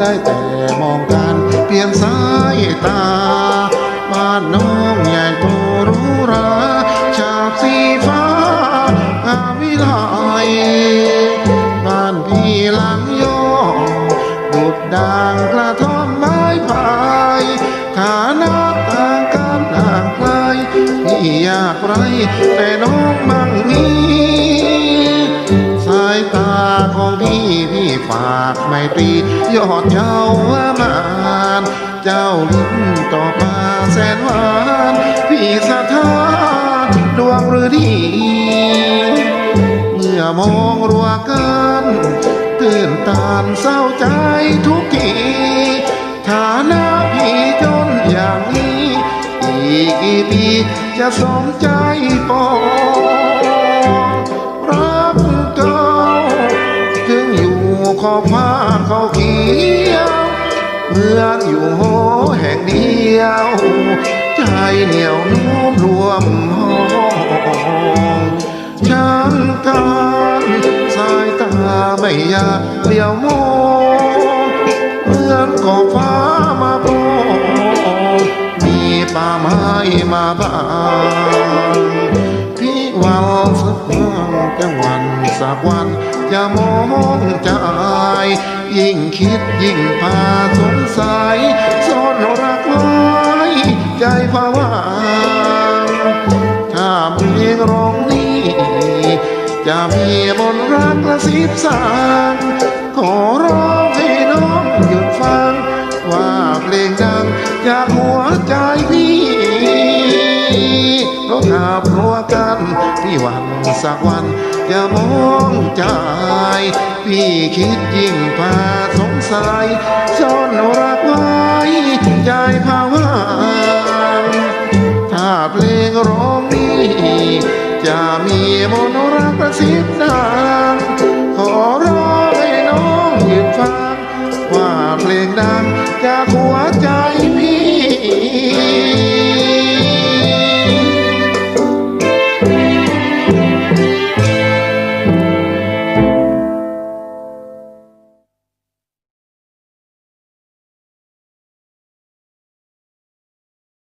ได้แต่มองกันเปลี่ยนสายตา บ้านน้องใหญ่โตรู้ราชาบสีฟ้าอาวิไลบ้านพี่หลังโยอดุดด่างกระท่อมไม้พายฐานะต่างกันห่างไกลพี่อยากไรแต่น้องมั่งมี ของพี่พี่ฝากไม่ตรียอดเจ้ามานเจ้าลิ้นต่อมาแสนหวานพี่สะท้านดวงหรือดีเมื่อมองรัวกันตื่นตานเศร้าใจทุกทีฐานะพี่จนอย่างนี้ อีกกี่ปีจะสมใจ อยู่ขอบฟ้าเขาเขียวเมือนอยู่โหแห่งเดียว ใจเหนียวนุ่มรวมห้องช่างการสายตาไม่อยากเลี้ยวมองเมือนขอบฟ้ามาโปรมีป่าไม้มาบาง วังสักวันจะวันสักวันจะมองใจยิ่งคิดยิ่งพาสงสัยซ่อนรักไว้ใจภาวะถ้าเพลงร้องนี้ จะมีมนรักและสิบสางขอร้อง เพราะถ้าพรัวกันพี่หวันสักวันจะมองใจพี่คิดยิ่งพาสงสัยซ่อนรักไว้ใจภาวะถ้าเพลงร้องนี้จะมีมนรักประสิทธิ์ดัง